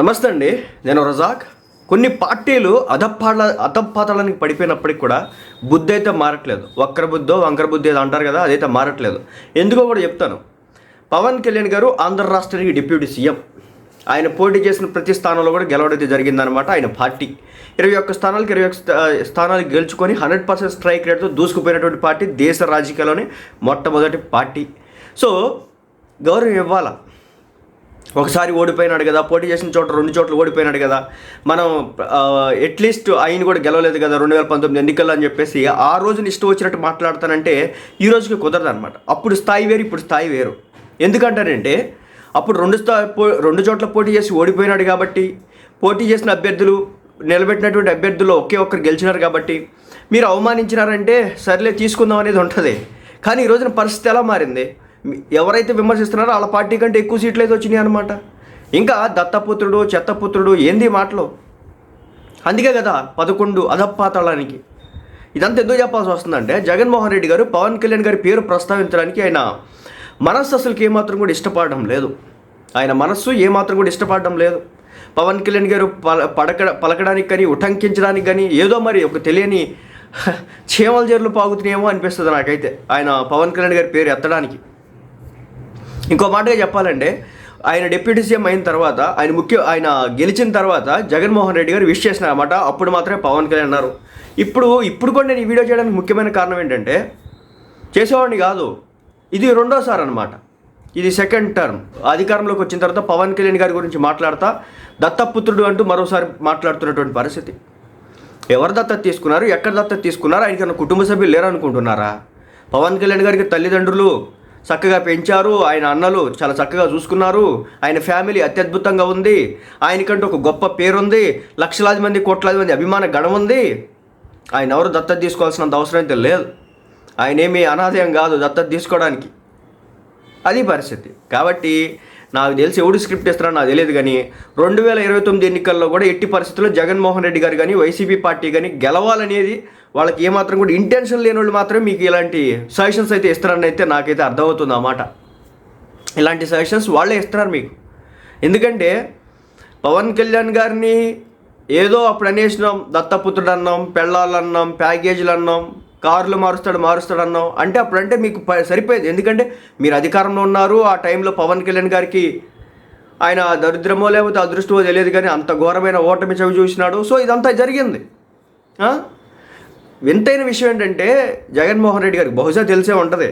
నమస్తే అండి. నేను రజాక్. కొన్ని పార్టీలు అధపాల అధపాతాళానికి పడిపోయినప్పటికి కూడా బుద్ధి అయితే మారట్లేదు. వక్ర బుద్ధో వంకర బుద్ధి ఏదో అంటారు కదా అదైతే మారట్లేదు. ఎందుకో కూడా చెప్తాను. పవన్ కళ్యాణ్ గారు ఆంధ్ర రాష్ట్రానికి డిప్యూటీ సీఎం. ఆయన పోటీ చేసిన ప్రతి స్థానంలో కూడా గెలవడైతే జరిగిందనమాట ఆయన పార్టీ. ఇరవై ఒక్క స్థానాలకు ఇరవై ఒక్క స్థానాలు గెలుచుకొని హండ్రెడ్ పర్సెంట్ స్ట్రైక్ రేట్తో దూసుకుపోయినటువంటి పార్టీ దేశ రాజకీయాల్లోనే మొట్టమొదటి పార్టీ. సో గౌరవం ఇవ్వాలా? ఒకసారి ఓడిపోయినాడు కదా పోటీ చేసిన చోట రెండు చోట్ల ఓడిపోయినాడు కదా. మనం అట్లీస్ట్ ఆయన కూడా గెలవలేదు కదా రెండు వేల పంతొమ్మిది ఎన్నికల్లో అని చెప్పేసి ఆ రోజున ఇష్టం వచ్చినట్టు మాట్లాడతానంటే ఈ రోజుకి కుదరదు అనమాట అప్పుడు స్థాయి వేరు ఇప్పుడు స్థాయి వేరు. ఎందుకంటారంటే అప్పుడు రెండు స్థా రెండు చోట్ల పోటీ చేసి ఓడిపోయినాడు కాబట్టి పోటీ చేసిన అభ్యర్థులు నిలబెట్టినటువంటి అభ్యర్థులు ఒకే ఒక్కరు గెలిచినారు కాబట్టి మీరు అవమానించినారంటే సర్లే తీసుకుందాం అనేది ఉంటుంది. కానీ ఈ రోజున పరిస్థితి ఎలా మారింది? ఎవరైతే విమర్శిస్తున్నారో వాళ్ళ పార్టీ కంటే ఎక్కువ సీట్లు అయితే వచ్చినాయి అనమాట ఇంకా దత్తపుత్రుడు చెత్తపుత్రుడు ఏంది మాటలు? అందుకే కదా పదకొండు అధపాతాళానికి. ఇదంతా ఎందుకు చెప్పాల్సి వస్తుందంటే జగన్మోహన్ రెడ్డి గారు పవన్ కళ్యాణ్ గారి పేరు ప్రస్తావించడానికి ఆయన మనస్సు అసలుకి ఏమాత్రం కూడా ఇష్టపడడం లేదు. ఆయన మనస్సు ఏమాత్రం కూడా ఇష్టపడడం లేదు. పవన్ కళ్యాణ్ గారు పల పడక పలకడానికి కానీ ఉటంకించడానికి కానీ ఏదో మరి ఒక తెలియని చీమల జర్లు పాగుతున్నాయేమో అనిపిస్తుంది నాకైతే. ఆయన పవన్ కళ్యాణ్ గారి పేరు ఎత్తడానికి. ఇంకో మాటగా చెప్పాలంటే ఆయన డిప్యూటీ సీఎం అయిన తర్వాత ఆయన ముఖ్య ఆయన గెలిచిన తర్వాత జగన్మోహన్ రెడ్డి గారు విష్ చేసినారన్నమాట అప్పుడు మాత్రమే పవన్ కళ్యాణ్ అన్నారు. ఇప్పుడు ఇప్పుడు కూడా నేను ఈ వీడియో చేయడానికి ముఖ్యమైన కారణం ఏంటంటే చేసేవాడిని కాదు. ఇది రెండోసారి అనమాట ఇది సెకండ్ టర్మ్ అధికారంలోకి వచ్చిన తర్వాత పవన్ కళ్యాణ్ గారి గురించి మాట్లాడతా దత్తపుత్రుడు అంటూ మరోసారి మాట్లాడుతున్నటువంటి పరిస్థితి. ఎవరు దత్తత తీసుకున్నారు? ఎక్కడ దత్తత తీసుకున్నారు? ఆయనకన్నా కుటుంబ సభ్యులు లేరు అనుకుంటున్నారా పవన్ కళ్యాణ్ గారికి తల్లిదండ్రులు చక్కగా పెంచారు. ఆయన అన్నలు చాలా చక్కగా చూసుకున్నారు. ఆయన ఫ్యామిలీ అత్యద్భుతంగా ఉంది. ఆయనకంటూ ఒక గొప్ప పేరుంది. లక్షలాది మంది కోట్లాది మంది అభిమాన గణం ఉంది. ఆయన ఎవరు దత్తత తీసుకోవాల్సినంత అవసరం అయితే లేదు. ఆయన ఏమీ అనాథయం కాదు దత్తత తీసుకోవడానికి. అది పరిస్థితి. కాబట్టి నాకు తెలిసి ఎవడు స్క్రిప్ట్ ఇస్తారో నాకు తెలియదు కానీ రెండు వేల ఇరవై తొమ్మిది ఎన్నికల్లో కూడా ఎట్టి పరిస్థితుల్లో జగన్మోహన్ రెడ్డి గారు కానీ వైసీపీ పార్టీ కానీ గెలవాలనేది వాళ్ళకి ఏమాత్రం కూడా ఇంటెన్షన్ లేని వాళ్ళు మాత్రమే మీకు ఇలాంటి సజెషన్స్ అయితే ఇస్తారని అయితే నాకైతే అర్థమవుతుంది అన్నమాట ఇలాంటి సజెషన్స్ వాళ్ళే ఇస్తున్నారు మీకు. ఎందుకంటే పవన్ కళ్యాణ్ గారిని ఏదో అప్పుడు అనేసినాం దత్తపుత్రుడు అన్నాం పెళ్ళాలు అన్నాం ప్యాకేజీలు అన్నాం కార్లు మారుస్తాడు మారుస్తాడు అన్నాం. అంటే అప్పుడంటే మీకు ప- సరిపోయేది. ఎందుకంటే మీరు అధికారంలో ఉన్నారు ఆ టైంలో పవన్ కళ్యాణ్ గారికి ఆయన దరిద్రమో లేకపోతే అదృష్టమో తెలియదు కానీ అంత ఘోరమైన ఓటమి చవి చూసినాడు. సో ఇదంతా జరిగింది. వింతైన విషయం ఏంటంటే జగన్మోహన్ రెడ్డి గారికి బహుశా తెలిసే ఉంటుంది.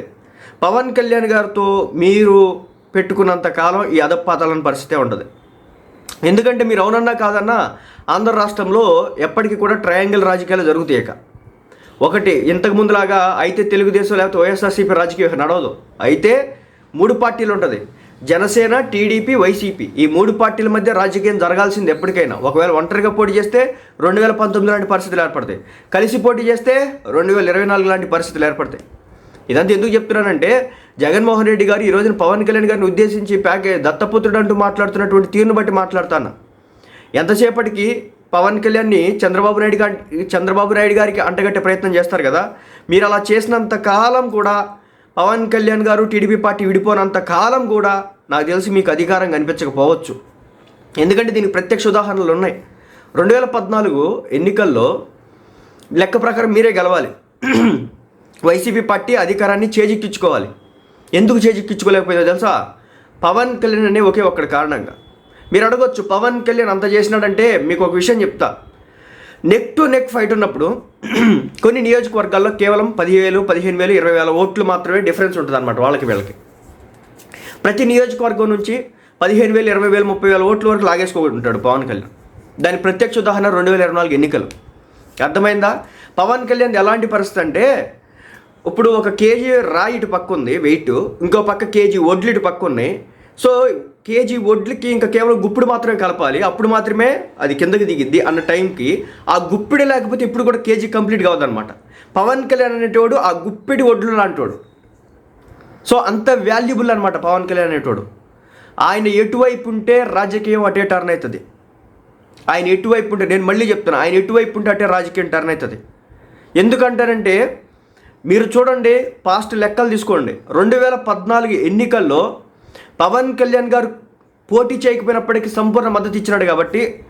పవన్ కళ్యాణ్ గారితో మీరు పెట్టుకున్నంత కాలం ఈ అదపాతాలని పరిస్థితే ఉంటుంది. ఎందుకంటే మీరు అవునన్నా కాదన్నా ఆంధ్ర రాష్ట్రంలో ఎప్పటికీ కూడా ట్రయాంగిల్ రాజకీయాలు జరుగుతాయి ఒకటి ఇంతకు ముందులాగా అయితే తెలుగుదేశం లేకపోతే వైఎస్ఆర్సీపీ రాజకీయం నడవదు. అయితే మూడు పార్టీలు ఉంటుంది. జనసేన టీడీపీ వైసీపీ ఈ మూడు పార్టీల మధ్య రాజకీయం జరగాల్సింది ఎప్పటికైనా. ఒకవేళ ఒంటరిగా పోటీ చేస్తే రెండు వేల పంతొమ్మిది లాంటి పరిస్థితులు ఏర్పడతాయి. కలిసి పోటీ చేస్తే రెండు వేల ఇరవై నాలుగు లాంటి పరిస్థితులు ఏర్పడతాయి. ఇదంతా ఎందుకు చెప్తున్నానంటే జగన్మోహన్ రెడ్డి గారు ఈ రోజున పవన్ కళ్యాణ్ గారిని ఉద్దేశించి ప్యాకే దత్తపుత్రుడు అంటూ మాట్లాడుతున్నటువంటి తీరును బట్టి మాట్లాడుతాను? ఎంతసేపటికి పవన్ కళ్యాణ్ని చంద్రబాబు నాయుడు గారి చంద్రబాబు నాయుడు గారికి అంటగట్టే ప్రయత్నం చేస్తారు కదా? మీరు అలా చేసినంత కాలం కూడా పవన్ కళ్యాణ్ గారు టీడీపీ పార్టీ విడిపోనంత కాలం కూడా నాకు తెలిసి మీకు అధికారం కనిపించకపోవచ్చు. ఎందుకంటే దీనికి ప్రత్యక్ష ఉదాహరణలు ఉన్నాయి. రెండు వేల పద్నాలుగు ఎన్నికల్లో లెక్క ప్రకారం మీరే గెలవాలి. వైసీపీ పార్టీ అధికారాన్ని చేజిక్కించుకోవాలి ఎందుకు చేజిక్కించుకోలేకపోయిందో తెలుసా? పవన్ కళ్యాణ్ అనే ఒకే ఒక్కడి కారణంగా. మీరు అడగొచ్చు పవన్ కళ్యాణ్ అంత చేసినాడంటే మీకు ఒక విషయం చెప్తా. నెక్ టు నెక్ ఫైట్ ఉన్నప్పుడు కొన్ని నియోజకవర్గాల్లో కేవలం పదివేలు పదిహేను వేలు ఇరవై వేల ఓట్లు మాత్రమే డిఫరెన్స్ ఉంటుంది అనమాట వాళ్ళకి వీళ్ళకి. ప్రతి నియోజకవర్గం నుంచి పదిహేను వేలు ఇరవై వేలు ముప్పై వేల ఓట్ల వరకు లాగేసుకుంటాడు పవన్ కళ్యాణ్. దాని ప్రత్యక్ష ఉదాహరణ రెండు వేల ఇరవై నాలుగు ఎన్నికలు. అర్థమైందా? పవన్ కళ్యాణ్ ఎలాంటి పరిస్థితి అంటే ఇప్పుడు ఒక కేజీ రాయి ఇటు పక్క ఉంది వెయిట్ ఇంకో పక్క కేజీ వడ్లు ఇటు పక్క ఉన్నాయి. సో కేజీ వడ్లకి ఇంకా కేవలం గుప్పిడి మాత్రమే కలపాలి. అప్పుడు మాత్రమే అది కిందకి దిగిద్ది అన్న టైంకి ఆ గుప్పిడి లేకపోతే ఇప్పుడు కూడా కేజీ కంప్లీట్ కావద్దనమాట పవన్ కళ్యాణ్ అనేటోడు ఆ గుప్పిడి వడ్లు లాంటోడు. సో అంత వాల్యుబుల్ అనమాట పవన్ కళ్యాణ్ అనేటోడు. ఆయన ఎటువైపు ఉంటే రాజకీయం అటే టర్న్ అవుతుంది ఆయన ఎటువైపు ఉంటే నేను మళ్ళీ చెప్తున్నా ఆయన ఎటువైపు ఉంటే అటే రాజకీయం టర్న్ అవుతుంది ఎందుకంటారంటే మీరు చూడండి పాస్ట్ లెక్కలు తీసుకోండి. రెండు వేల పద్నాలుగు ఎన్నికల్లో పవన్ కళ్యాణ్ గారు పోటీ చేయకపోయినప్పటికీ సంపూర్ణ మద్దతు ఇచ్చినాడు కాబట్టి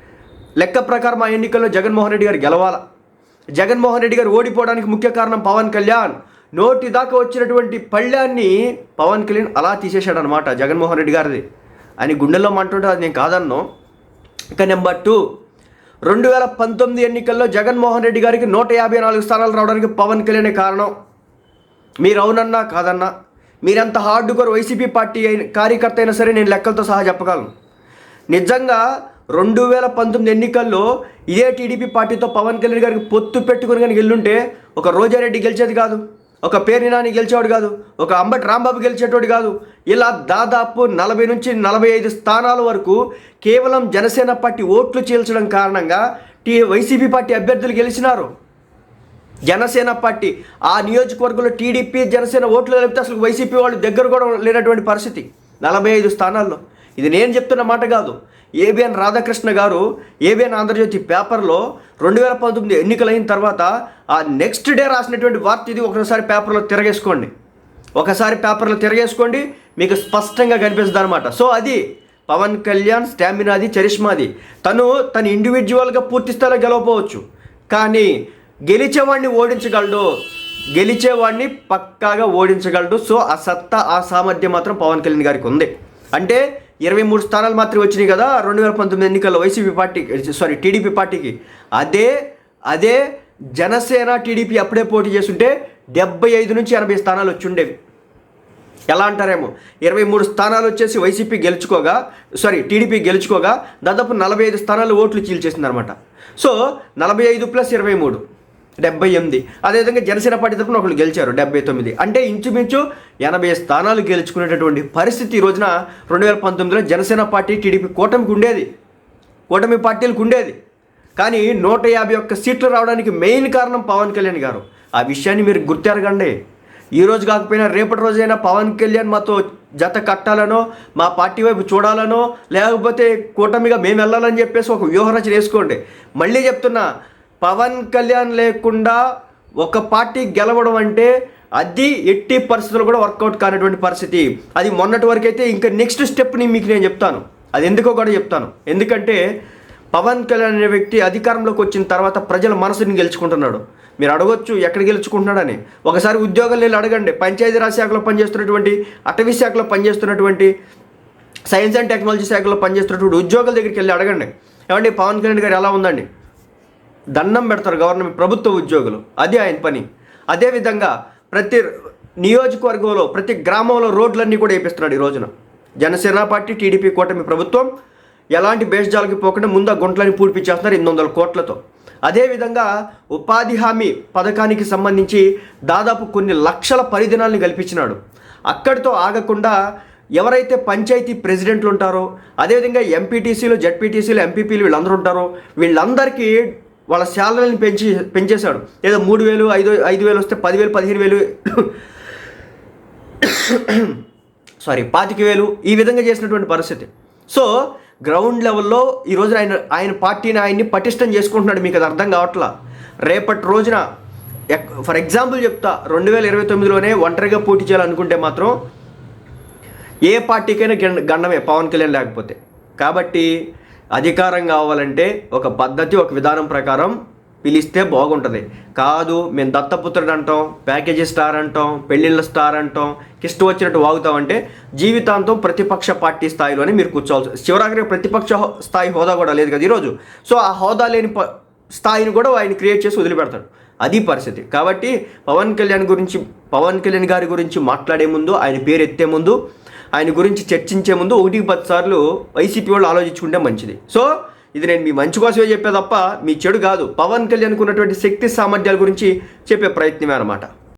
లెక్క ప్రకారం ఆ ఎన్నికల్లో జగన్మోహన్ రెడ్డి గారు గెలవాల? జగన్మోహన్ రెడ్డి గారు ఓడిపోవడానికి ముఖ్య కారణం పవన్ కళ్యాణ్. నోటి దాకా వచ్చినటువంటి పళ్ళ్యాన్ని పవన్ కళ్యాణ్ అలా తీసేశాడు అనమాట జగన్మోహన్ రెడ్డి గారిది. అని గుండెల్లో మంటుంటే అది నేను కాదన్ను. ఇక నెంబర్ టూ. రెండు వేల పంతొమ్మిది ఎన్నికల్లో జగన్మోహన్ రెడ్డి గారికి నూట యాభై నాలుగు స్థానాలు రావడానికి పవన్ కళ్యాణ్ కారణం. మీరు అవునన్నా కాదన్నా? మీరంత హార్డ్ కోర్ వైసీపీ పార్టీ అయిన కార్యకర్త అయినా సరే నేను లెక్కలతో సహా చెప్పగలను. నిజంగా రెండు వేల పంతొమ్మిది ఎన్నికల్లో ఇదే టీడీపీ పార్టీతో పవన్ కళ్యాణ్ గారికి పొత్తు పెట్టుకుని కానీ గెల్లుంటే ఒక రోజారెడ్డి గెలిచేది కాదు ఒక పేరు నాని గెలిచేవాడు కాదు ఒక అంబటి రాంబాబు గెలిచేటోడు కాదు. ఇలా దాదాపు నలభై నుంచి నలభై ఐదు స్థానాల వరకు కేవలం జనసేన పార్టీ ఓట్లు చీల్చడం కారణంగా టీ వైసీపీ పార్టీ అభ్యర్థులు గెలిచినారు. జనసేన పార్టీ ఆ నియోజకవర్గంలో టీడీపీ జనసేన ఓట్లు కలిపితే అసలు వైసీపీ వాళ్ళు దగ్గర కూడా లేనటువంటి పరిస్థితి. నలభై ఐదు స్థానాల్లో. ఇది నేను చెప్తున్న మాట కాదు. ఏబిఎన్ రాధాకృష్ణ గారు ఏబిఎన్ ఆంధ్రజ్యోతి పేపర్లో రెండు వేల పంతొమ్మిది ఎన్నికలైన తర్వాత ఆ నెక్స్ట్ డే రాసినటువంటి వార్త ఇది ఒకసారి పేపర్లో తిరగేసుకోండి. ఒకసారి పేపర్లో తిరగేసుకోండి మీకు స్పష్టంగా కనిపిస్తుంది అనమాట సో అది పవన్ కళ్యాణ్ స్టామినాది చరిష్మాది. తను తన ఇండివిజువల్గా పూర్తి స్థాయిలో గెలవపోవచ్చు కానీ గెలిచేవాడిని ఓడించగలడు. గెలిచేవాడిని పక్కాగా ఓడించగలడు. సో ఆ సత్తా ఆ సామర్థ్యం మాత్రం పవన్ కళ్యాణ్ గారికి ఉంది. అంటే ఇరవై మూడు స్థానాలు మాత్రమే వచ్చినాయి కదా రెండు వేల పంతొమ్మిది ఎన్నికల్లో వైసీపీ పార్టీకి సారీ టీడీపీ పార్టీకి. అదే అదే జనసేన టీడీపీ అప్పుడే పోటీ చేస్తుంటే డెబ్బై ఐదు నుంచి ఎనభై స్థానాలు వచ్చి ఉండేవి. ఎలా అంటారేమో? ఇరవై మూడు స్థానాలు వచ్చేసి వైసీపీ గెలుచుకోగా సారీ టీడీపీ గెలుచుకోగా దాదాపు నలభై ఐదు స్థానాలు ఓట్లు చీల్చేసింది అనమాట సో నలభై ఐదు ప్లస్ ఇరవై మూడు. డెబ్బై ఎనిమిది. అదేవిధంగా జనసేన పార్టీ తరఫున ఒకళ్ళు గెలిచారు డెబ్బై తొమ్మిది. అంటే ఇంచుమించు ఎనభై స్థానాలు గెలుచుకునేటటువంటి పరిస్థితి ఈ రోజున రెండు వేల పంతొమ్మిదిలో జనసేన పార్టీ టీడీపీ కూటమికి ఉండేది. కూటమి పార్టీలకు ఉండేది. కానీ నూట యాభై ఒక్క సీట్లు రావడానికి మెయిన్ కారణం పవన్ కళ్యాణ్ గారు. ఆ విషయాన్ని మీరు గుర్తెరగండి. ఈ రోజు కాకపోయినా రేపటి రోజైనా పవన్ కళ్యాణ్ మాతో జత కట్టాలనో మా పార్టీ వైపు చూడాలనో లేకపోతే కూటమిగా మేము వెళ్ళాలని చెప్పేసి ఒక వ్యూహరచన వేసుకోండి. మళ్ళీ చెప్తున్నా పవన్ కళ్యాణ్ లేకుండా ఒక పార్టీ గెలవడం అంటే అది ఎట్టి పరిస్థితుల్లో కూడా వర్కౌట్ కానటువంటి పరిస్థితి. అది మొన్నటి వరకు అయితే ఇంకా నెక్స్ట్ స్టెప్ని మీకు నేను చెప్తాను. అది ఎందుకో కూడా చెప్తాను. ఎందుకంటే పవన్ కళ్యాణ్ అనే వ్యక్తి అధికారంలోకి వచ్చిన తర్వాత ప్రజల మనసుని గెలుచుకుంటున్నాడు. మీరు అడగొచ్చు ఎక్కడ గెలుచుకుంటున్నాడని. ఒకసారి ఉద్యోగాలు వెళ్ళి అడగండి. పంచాయతీరాజ్ శాఖలో పనిచేస్తున్నటువంటి అటవీ శాఖలో పనిచేస్తున్నటువంటి సైన్స్ అండ్ టెక్నాలజీ శాఖలో పనిచేస్తున్నటువంటి ఉద్యోగుల దగ్గరికి వెళ్ళి అడగండి. ఏమండి పవన్ కళ్యాణ్ గారు ఎలా ఉందండి? దండం పెడతారు గవర్నమెంట్ ప్రభుత్వ ఉద్యోగులు. అది ఆయన పని. అదేవిధంగా ప్రతి నియోజకవర్గంలో ప్రతి గ్రామంలో రోడ్లన్నీ కూడా వేపిస్తున్నాడు ఈ రోజున. జనసేన పార్టీ టీడీపీ కూటమి ప్రభుత్వం ఎలాంటి బేషజాలకి పోకుండా ముందు గుంటలని పూడిపించేస్తున్నారు ఎనిమిది వందల కోట్లతో. అదేవిధంగా ఉపాధి హామీ పథకానికి సంబంధించి దాదాపు కొన్ని లక్షల పరిదినాల్ని కల్పించినాడు. అక్కడితో ఆగకుండా ఎవరైతే పంచాయతీ ప్రెసిడెంట్లు ఉంటారో అదేవిధంగా ఎంపీటీసీలు జడ్పీటీసీలు ఎంపీపీలు వీళ్ళందరూ ఉంటారో వీళ్ళందరికీ వాళ్ళ శాలరీని పెంచి పెంచేశాడు. ఏదో మూడు వేలు ఐదు ఐదు వేలు వస్తే పదివేలు పదిహేను వేలు సారీ పాతిక వేలు ఈ విధంగా చేసినటువంటి పరిస్థితి. సో గ్రౌండ్ లెవెల్లో ఈ రోజున ఆయన ఆయన పార్టీని ఆయన్ని పటిష్టం చేసుకుంటున్నాడు. మీకు అది అర్థం కావట్లా? రేపటి రోజున ఫర్ ఎగ్జాంపుల్ చెప్తా రెండు వేల ఇరవై తొమ్మిదిలోనే ఒంటరిగా పోటీ చేయాలనుకుంటే మాత్రం ఏ పార్టీకైనా గండమే పవన్ కళ్యాణ్ లేకపోతే. కాబట్టి అధికారం కావాలంటే ఒక పద్ధతి ఒక విధానం ప్రకారం పిలిస్తే బాగుంటుంది. కాదు మేము దత్తపుత్రుడు అంటాం ప్యాకేజీ స్టార్ అంటాం పెళ్ళిళ్ళ స్టార్ అంటాం కిష్ట వచ్చినట్టు వాగుతామంటే జీవితాంతం ప్రతిపక్ష పార్టీ స్థాయిలోనే మీరు కూర్చోవాల్సి చివరాఖరి ప్రతిపక్ష హో- స్థాయి హోదా కూడా లేదు కదా ఈరోజు. సో ఆ హోదా లేని ప- స్థాయిని కూడా ఆయన క్రియేట్ చేసి వదిలిపెడతాడు. అది పరిస్థితి. కాబట్టి పవన్ కళ్యాణ్ గురించి పవన్ కళ్యాణ్ గారి గురించి మాట్లాడే ముందు ఆయన పేరు ఎత్తే ముందు ఆయన గురించి చర్చించే ముందు ఒకటికి పది సార్లు వైసీపీ వాళ్ళు ఆలోచించుకుంటే మంచిది. సో ఇది నేను మీ మంచి కోసమే చెప్పే తప్ప మీ చెడు కాదు. పవన్ కళ్యాణ్కు ఉన్నటువంటి శక్తి సామర్థ్యాల గురించి చెప్పే ప్రయత్నమే అనమాట.